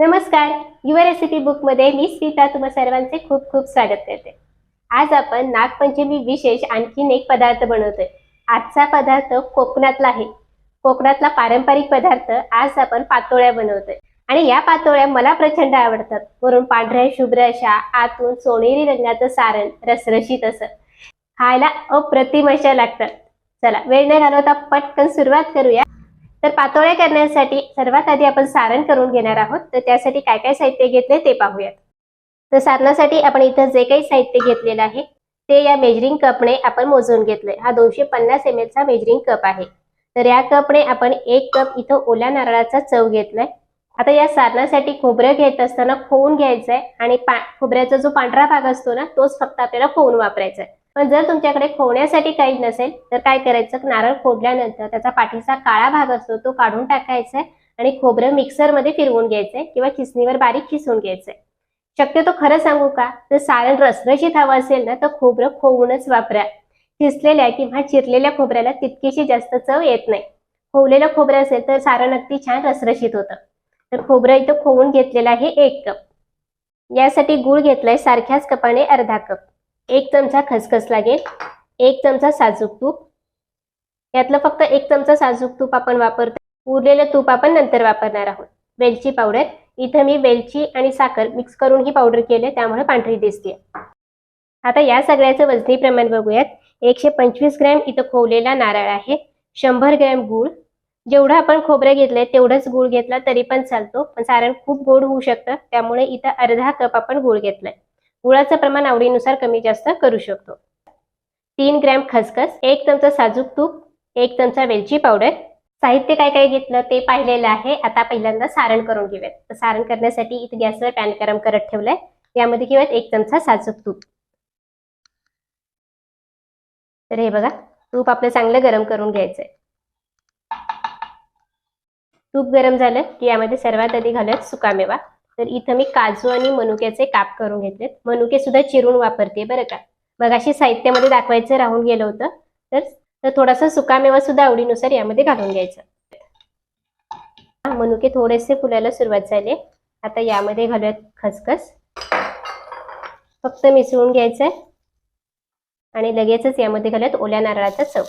नमस्कार. युवा रेसिपी बुकमध्ये मी स्मिता. तुम्हा सर्वांचे खूप खूप स्वागत करते. आज आपण नागपंचमी विशेष आणखीन एक पदार्थ बनवतोय. आजचा पदार्थ कोकणातला आहे. कोकणातला पारंपरिक पदार्थ आज आपण पातोळ्या बनवतोय. आणि या पातोळ्या मला प्रचंड आवडतात. वरून पांढऱ्या शुभ्र अशा आतून सोनेरी रंगाचं सारण रसरशीत असं. खायला अप्रतिम अशा लागतात. चला वेळ न घालवता पटकन सुरुवात करूया. तर पातोळ्या करण्यासाठी सर्वात आधी आपण सारण करून घेणार आहोत. तर त्यासाठी काय काय साहित्य घेतले ते पाहूयात. तर सारणासाठी आपण इथं जे काही साहित्य घेतलेलं आहे ते या मेजरिंग कपने आपण मोजून घेतले हा दोनशे पन्नास एम चा मेजरिंग कप आहे. तर या कपने आपण एक कप इथं ओल्या नारळाचा चव घेतलाय. आता या सारणासाठी खोबरं घेत असताना खोवून घ्यायचंय आणि पा खोबऱ्याचा जो पांढरा भाग असतो ना तोच फक्त आपल्याला खोवून वापरायचा आहे पण जर तुमच्याकडे खोवण्यासाठी काही नसेल तर काय करायचं? नारळ फोडल्यानंतर त्याचा पाठीचा काळा भाग असतो तो काढून टाकायचा आहे आणि खोबरं मिक्सरमध्ये फिरवून घ्यायचंय किंवा खिसणीवर बारीक खिसून घ्यायचंय शक्यतो खरं सांगू का? जर सारण रसरशीत हवं असेल ना तर खोबरं खोवूनच वापरा. खिसलेल्या किंवा चिरलेल्या खोबऱ्याला तितकीशी जास्त चव येत नाही. खोवलेलं खोबरं असेल तर सारण अगदी छान रसरशीत होतं. तर खोबरं इथं खोवून घेतलेलं आहे एक कप. यासाठी गूळ घेतलाय सारख्याच कपाने अर्धा कप. एक चमचा खसखस लागेल एक चमचा साजूक तूप. यातलं फक्त एक चमचा साजूक तूप आपण वापरतो उरलेलं तूप आपण नंतर वापरणार आहोत. वेलची पावडर. इथं मी वेलची आणि साखर मिक्स करून ही पावडर केली त्यामुळे पांढरी दिसते आता या सगळ्याचं वजनी प्रमाण बघूयात. एकशे पंचवीस ग्रॅम इथं खोवलेला नारळ आहे. शंभर ग्रॅम गूळ. जेवढं आपण खोबरं घेतलंय तेवढंच गूळ घेतला तरी पण चालतो. पण सारण खूप गोड होऊ शकतं. त्यामुळे इथं अर्धा कप आपण गूळ घेतलाय. गुळाचं प्रमाण आवडीनुसार कमी जास्त करू शकतो. तीन ग्रॅम खसखस एक चमचा साजूक तूप एक चमचा वेलची पावडर. साहित्य काय काय घेतलं ते पाहिलेलं आहे आता पहिल्यांदा सारण करून घेऊयात. तर सारण करण्यासाठी इथे गॅसवर पॅन गरम करत ठेवलंय. यामध्ये घेऊयात एक चमचा साजूक तूप. तर हे बघा तूप आपलं चांगलं गरम करून घ्यायचंय. तूप गरम झालं की यामध्ये सर्वात आधी घालूयात सुकामेवा. तर इथं मी काजू आणि मनुक्याचे काप करून घेतलेत. मनुके सुद्धा चिरून वापरते बरं का. मग अशी साहित्यामध्ये दाखवायचं राहून गेलं होतं. तर तर थोडासा सुकामेवा सुद्धा आवडीनुसार यामध्ये घालून घ्यायचा. मनुके थोडेसे फुलायला सुरुवात झाले. आता यामध्ये घालूयात खसखस. फक्त मिसळून घ्यायचंय. आणि लगेचच यामध्ये घालूयात ओल्या नारळाचा चव.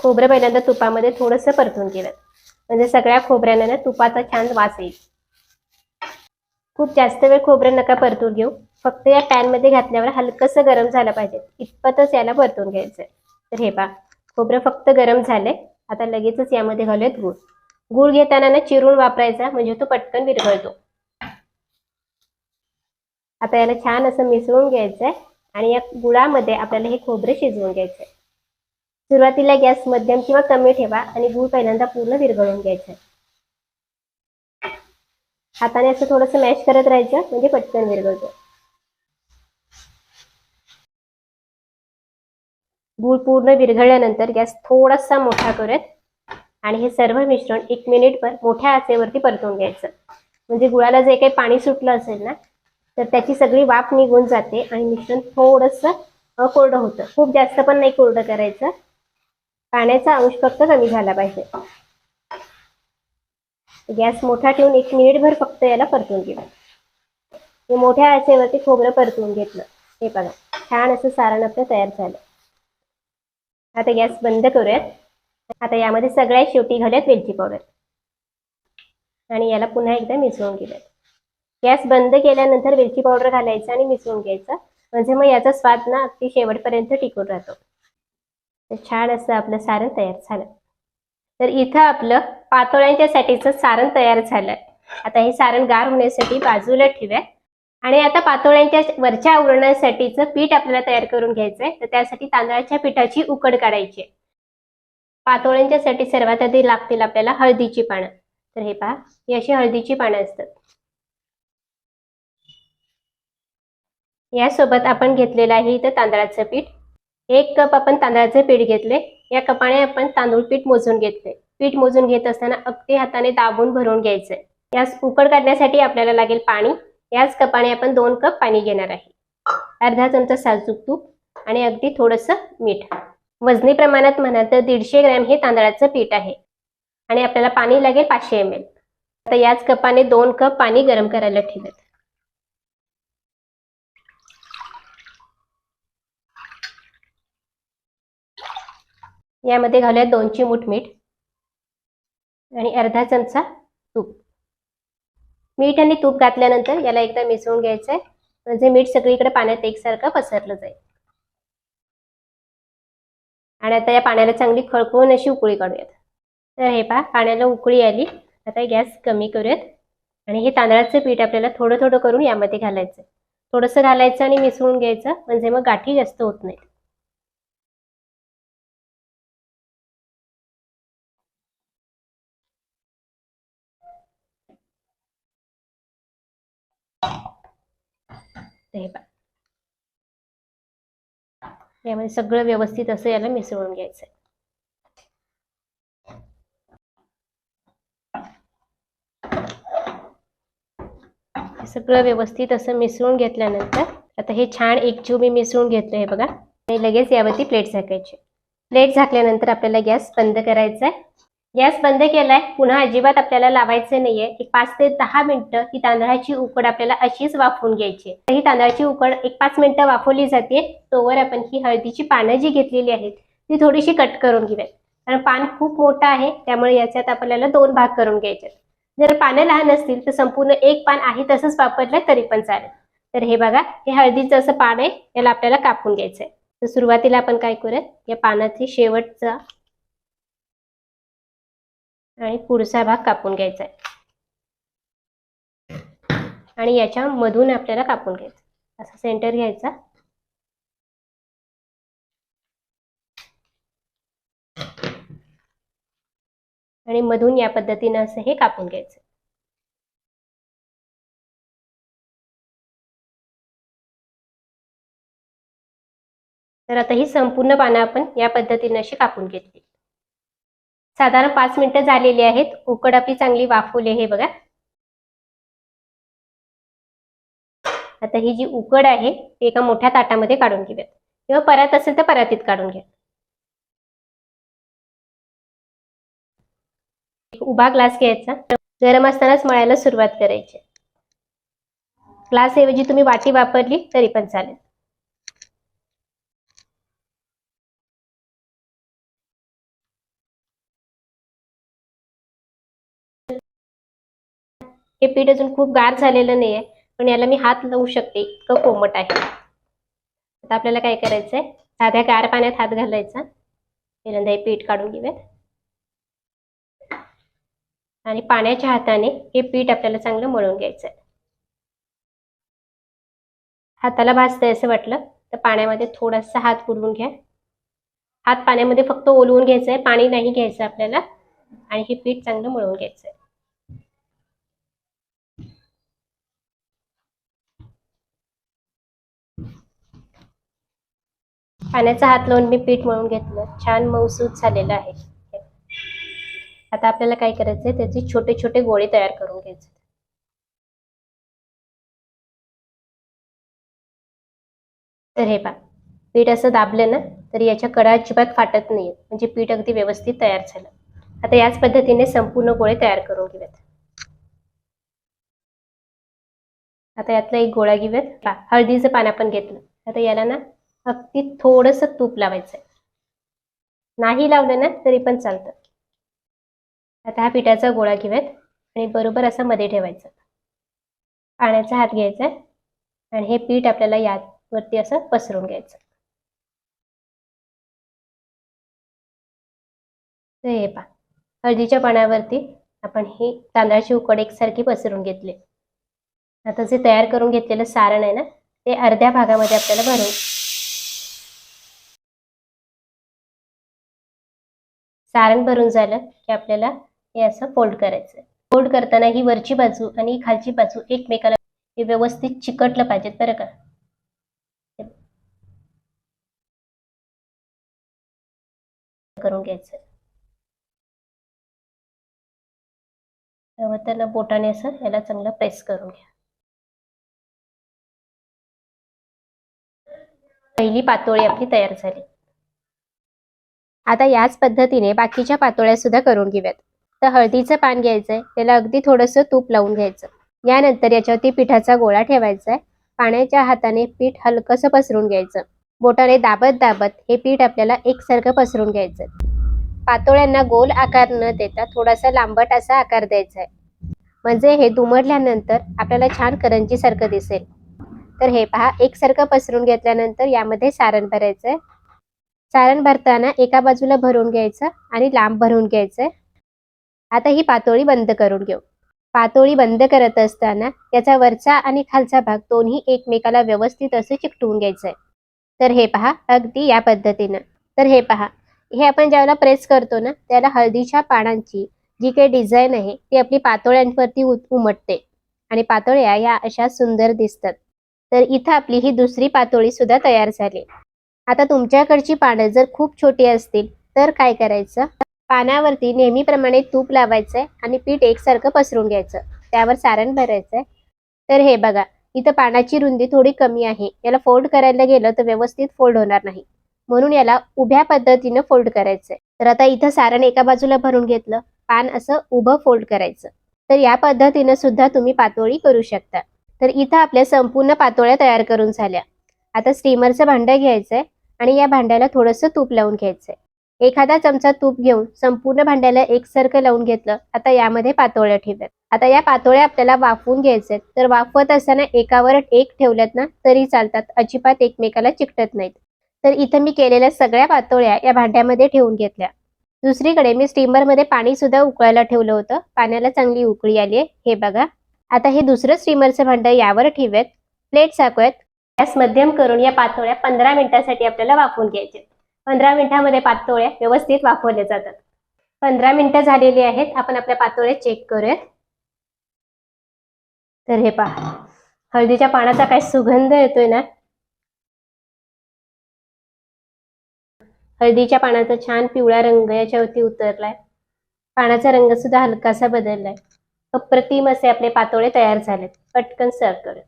खोबरं पहिल्यांदा तुपामध्ये थोडंसं परतून केलं म्हणजे सगळ्या खोबऱ्यांना ना तुपाचा छान वास येईल. खूप जास्त वेळ खोबरं नका परतून घेऊ. फक्त या पॅनमध्ये घातल्यावर हलकंसं गरम झालं पाहिजे. इतपतच याला परतून घ्यायचंय. तर हे पा खोबरं फक्त गरम झालंय. आता लगेचच यामध्ये घालूयात गूळ. गूळ घेताना ना चिरून वापरायचा म्हणजे तो पटकन विरघळतो. आता याला छान असं मिसळून घ्यायचंय आणि या गुळामध्ये आपल्याला हे खोबरे शिजवून घ्यायचंय. सुरुवातीला गॅस मध्यम किंवा कमी ठेवा आणि गूळ पहिल्यांदा पूर्ण विरघळून घ्यायचं. हाताने असं थोडस मॅश करत राहायचं म्हणजे पटकन विरघळतो. गूळ पूर्ण विरघळल्यानंतर गॅस थोडासा मोठा करत आणि हे सर्व मिश्रण एक मिनिटभर मोठ्या आचेवरती परतून घ्यायचं. म्हणजे गुळाला जे काही पाणी सुटलं असेल ना तर त्याची सगळी वाफ निघून जाते आणि मिश्रण थोडंसं कोरडं होतं. खूप जास्त पण नाही कोरडं करायचं. पाण्याचा अंश फक्त कमी झाला पाहिजे. गॅस मोठा ठेवून एक मिनिटभर फक्त याला परतून घेऊ. हे मोठ्या आचेवरती खोबरं परतून घेतलं. हे बघा छान असं सारण आपलं तयार झालं. आता गॅस बंद करूयात. आता यामध्ये सगळ्यात शेवटी घालूयात वेलची पावडर. आणि याला पुन्हा एकदा मिसळून घेऊयात. गॅस बंद केल्यानंतर वेलची पावडर घालायचं आणि मिसळून घ्यायचं. म्हणजे मग याचा स्वाद ना अगदी शेवटपर्यंत टिकून राहतो. तर छान असं आपलं सारण तयार झालं. तर इथं आपलं पातोळ्यांच्या साठीचं सारण तयार झालं. आता हे सारण गार होण्यासाठी बाजूला ठेवूया. आणि आता पातोळ्यांच्या वरच्या आवरणासाठीचं पीठ आपल्याला तयार करून घ्यायचंय. तर त्यासाठी तांदळाच्या पिठाची उकड काढायची आहे. पातोळ्यांच्यासाठी सर्वात आधी लागतील आपल्याला हळदीची पानं. तर हे पहा ही अशी हळदीची पानं असतात. यासोबत आपण घेतलेलं आहे इथं तांदळाचं पीठ. एक कप आपण तांदळाचे पीठ घेतले. या कपाने आपण तांदूळ पीठ मोजून घेतले. पीठ मोजून घेत असताना अगदी हाताने दाबून भरून घ्यायचे. यास उकड काढण्यासाठी आपल्याला लागेल पाणी. याच कपाने आपण दोन कप पाणी घेणार आहे. अर्धा चमचा साजूक तूप आणि अगदी थोडंसं मीठ. वजनी प्रमाणात म्हणाल तर दीडशे ग्रॅम हे तांदळाचं पीठ आहे. आणि आपल्याला पाणी लागेल पाचशे एम एल आता याच कपाने दोन कप पाणी गरम करायला ठेवत यामध्ये घालूया दोन चिमूट मीठ आणि अर्धा चमचा तूप. मीठ आणि तूप घातल्यानंतर याला एकदा मिसळून घ्यायचंय. म्हणजे मीठ सगळीकडे पाण्यात एकसारखं पसरलं जाईल. आणि आता या पाण्याला चांगली खळखळून अशी उकळी काढूयात. तर हे पहा पाण्याला उकळी आली. आता गॅस कमी करूयात. आणि हे तांदळाचं पीठ आपल्याला थोडं थोडं करून यामध्ये घालायचं थोडंसं घालायचं आणि मिसळून घ्यायचं. म्हणजे मग गाठी जास्त होत नाहीत. हे पहा यामध्ये सगळं व्यवस्थित असं याला मिसळून घ्यायचं सगळं व्यवस्थित असं मिसळून घेतल्यानंतर आता हे छान एकजीव मी मिसळून घेतलं हे बघा. आणि लगेच यावरती प्लेट झाकायची. प्लेट झाकल्यानंतर आपल्याला गॅस बंद करायचा आहे गॅस बंद केलाय पुन्हा अजिबात आपल्याला लावायचं नाहीये. एक पाच ते दहा मिनिटं ही तांदळाची उकड आपल्याला अशीच वाफवून घ्यायची. तर ही तांदळाची उकड एक पाच मिनिटं वाफवली जाते. तोवर आपण ही हळदीची पानं जी घेतलेली आहेत ती थोडीशी कट करून घेऊयात. कारण पान खूप मोठं आहे त्यामुळे याच्यात आपल्याला दोन भाग करून घ्यायचे. जर पानं लहान असतील तर संपूर्ण एक पान आहे तसंच वापरलं तरी पण चालेल. तर हे बघा हे हळदीचं असं पान आहे याला आपल्याला कापून घ्यायचं आहे तर सुरुवातीला आपण काय करूयात या पानाची शेवटचा आणि पुढचा भाग कापून घ्यायचा आहे. आणि याच्या मधून आपल्याला कापून घ्यायचं असं सेंटर घ्यायचा. आणि मधून या पद्धतीनं असं हे कापून घ्यायचं तर आता ही संपूर्ण पानं आपण या पद्धतीनं अशी कापून घेतली. साधारण पाच मिनिटं झालेली आहेत. उकड आपली चांगली वाफवली हे बघा. आता ही जी उकड आहे ती एका मोठ्या ताटामध्ये काढून घेऊयात. किंवा परात असेल तर परातीत काढून घ्या. उभा ग्लास घ्यायचा. गरम असतानाच मळायला सुरुवात करायची. ग्लास ऐवजी तुम्ही वाटी वापरली तरी पण चालेल. हे पीठ अजून खूप गार झालेलं नाही आहे पण याला मी हात लावू शकते इतकं कोमट आहे. आता आपल्याला काय करायचंय? साध्या गार पाण्यात हात घालायचा. पहिल्यांदा हे पीठ काढून घेऊयात. आणि पाण्याच्या हाताने हे पीठ आपल्याला चांगलं मळून घ्यायचंय. हाताला भाजतंय असं वाटलं तर पाण्यामध्ये थोडासा हात बुडवून घ्या. हात पाण्यामध्ये फक्त ओलवून घ्यायचंय पाणी नाही घ्यायचं आपल्याला. आणि हे पीठ चांगलं मळून घ्यायचंय. पाण्याचा हात लावून मी पीठ मळून घेतलं. छान मऊसूद झालेलं आहे. आता आपल्याला काय करायचंय? त्याचे छोटे छोटे गोळे तयार करून घ्यायचे. तर हे पा पीठ असं दाबलं ना तर याच्या कडा अजिबात फाटत नाही म्हणजे पीठ अगदी व्यवस्थित तयार झालं. आता याच पद्धतीने संपूर्ण गोळे तयार करून घेऊयात. आता यातला एक गोळा घेऊयात. हळदीचं पान आपण घेतलं. आता याला ना अगदी थोडस तूप लावायचंय. नाही लावलं ना तरी पण चालतं. आता हा पिठाचा गोळा घेऊयात आणि बरोबर असं मध्ये ठेवायचं. पाण्याचा हात घ्यायचा आणि हे पीठ आपल्याला यावरती असं पसरून घ्यायचं. हे पा हळदीच्या पाण्यावरती आपण ही तांदळाची उकड एकसारखी पसरून घेतली. आता जे तयार करून घेतलेलं सारण आहे ना ते अर्ध्या भागामध्ये आपल्याला भरून सारण भरून झालं की आपल्याला हे असं फोल्ड करायचं फोल्ड करताना ही वरची बाजू आणि खालची बाजू एकमेकाला हे व्यवस्थित चिकटलं पाहिजेत बरं का? करून घ्यायचं. त्याला बोटाने असं याला चांगलं प्रेस करून घ्या. पहिली पातोळी आपली तयार झाली. आता याच पद्धतीने बाकीच्या पातोळ्या सुद्धा करून घेऊयात. तर हळदीचं पान घ्यायचंय त्याला अगदी थोडंसं तूप लावून घ्यायचं. यानंतर याच्यावरती पिठाचा गोळा ठेवायचा आहे पाण्याच्या हाताने पीठ हलकंसं पसरून घ्यायचं. बोटाने दाबत दाबत हे पीठ आपल्याला एकसारखं पसरून घ्यायचं पातोळ्यांना गोल आकार न देता थोडासा लांबट असा आकार द्यायचा आहे म्हणजे हे दुमडल्यानंतर आपल्याला छान करंजीसारखं दिसेल. तर हे पहा एकसारखं पसरून घेतल्यानंतर यामध्ये सारण भरायचं आहे सारण भरताना एका बाजूला भरून घ्यायचं आणि लांब भरून घ्यायचं आता ही पातोळी बंद करून घेऊ. पातोळी बंद करत असताना त्याचा वरचा आणि खालचा भाग दोन्ही एकमेकाला व्यवस्थित असं चिकटवून घ्यायचंय. तर हे पहा अगदी या पद्धतीनं. तर हे पहा हे आपण ज्यावेळेला प्रेस करतो ना त्याला हळदीच्या पानांची जी काही डिझाईन आहे ती आपली पातोळ्यांवरती उमटते. आणि पातोळ्या या अशा सुंदर दिसतात. तर इथं आपली ही दुसरी पातोळी सुद्धा तयार झाली. आता तुमच्याकडची पानं जर खूप छोटी असतील तर काय करायचं? पानावरती नेहमीप्रमाणे तूप लावायचंय आणि पीठ एकसारखं पसरून घ्यायचं. त्यावर सारण भरायचंय. तर हे बघा इथं पानाची रुंदी थोडी कमी आहे. याला फोल्ड करायला गेलं तर व्यवस्थित फोल्ड होणार नाही. म्हणून याला उभ्या पद्धतीनं फोल्ड करायचंय. तर आता इथं सारण एका बाजूला भरून घेतलं पान असं उभं फोल्ड करायचं. तर या पद्धतीनं सुद्धा तुम्ही पातोळी करू शकता. तर इथं आपल्या संपूर्ण पातोळ्या तयार करून झाल्या. आता स्टीमरचं भांडं घ्यायचंय. आणि या भांड्याला थोडंसं तूप लावून घ्यायचंय. एखादा चमचा तूप घेऊन संपूर्ण भांड्याला एकसारखं लावून घेतलं आता यामध्ये पातोळ्या ठेवल्यात. आता या पातोळ्या आपल्याला वाफवून घ्यायच्यात तर वाफवत असताना एकावर एक ठेवल्यात ना तरी चालतात. अजिबात एकमेकाला चिकटत नाहीत. तर इथं मी केलेल्या सगळ्या पातोळ्या या भांड्यामध्ये ठेवून घेतल्या. दुसरीकडे मी स्टीमरमध्ये पाणी सुद्धा उकळायला ठेवलं होतं. पाण्याला चांगली उकळी आली आहे हे बघा. आता हे दुसरं स्टीमरचं भांडं यावर ठेवूयात. प्लेट साकूयात. गॅस मध्यम करून या पातोळ्या पंधरा मिनिटांसाठी आपल्याला वाफवून घ्यायचे. पंधरा मिनिटांमध्ये पातोळ्या व्यवस्थित वाफवल्या जातात. पंधरा मिनिटं झालेली आहेत. आपण आपल्या पातोळ्या चेक करूयात. तर हे पहा. हळदीच्या पानाचा काय सुगंध येतोय ना? हळदीच्या पानाचा छान पिवळा रंग याच्यावरती उतरलाय. पानाचा रंग सुद्धा हलकासा बदललाय. अप्रतिम असे आपले पातोळे तयार झालेत. पटकन सर्व करत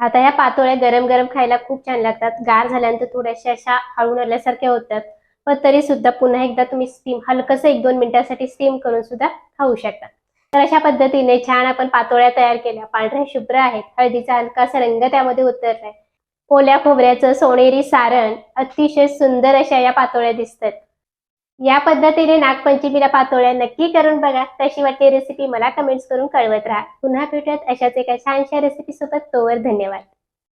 आता ह्या पातोळ्या गरम गरम खायला खूप छान लागतात. गार झाल्यानंतर थोड्याशा अशा हळून आल्यासारख्या होतात. पण तरी सुद्धा पुन्हा एकदा तुम्ही स्टीम हलकंसं एक दोन मिनिटांसाठी स्टीम करून सुद्धा खाऊ शकता. तर अशा पद्धतीने छान आपण पातोळ्या तयार केल्या. पांढऱ्या शुभ्र आहेत. हळदीचा हलकासा रंग त्यामध्ये उतरलाय. ओल्या खोबऱ्याचं सोनेरी सारण अतिशय सुंदर अशा या पातोळ्या दिसतात. या पद्धतीने नागपंचमीला पातोळ्या नक्की करून बघा. कशी वाटते रेसिपी मला कमेंट्स करून कळवत राहा. पुन्हा भेटूयात अशाच एका छानशा रेसिपी सोबत. तोवर धन्यवाद.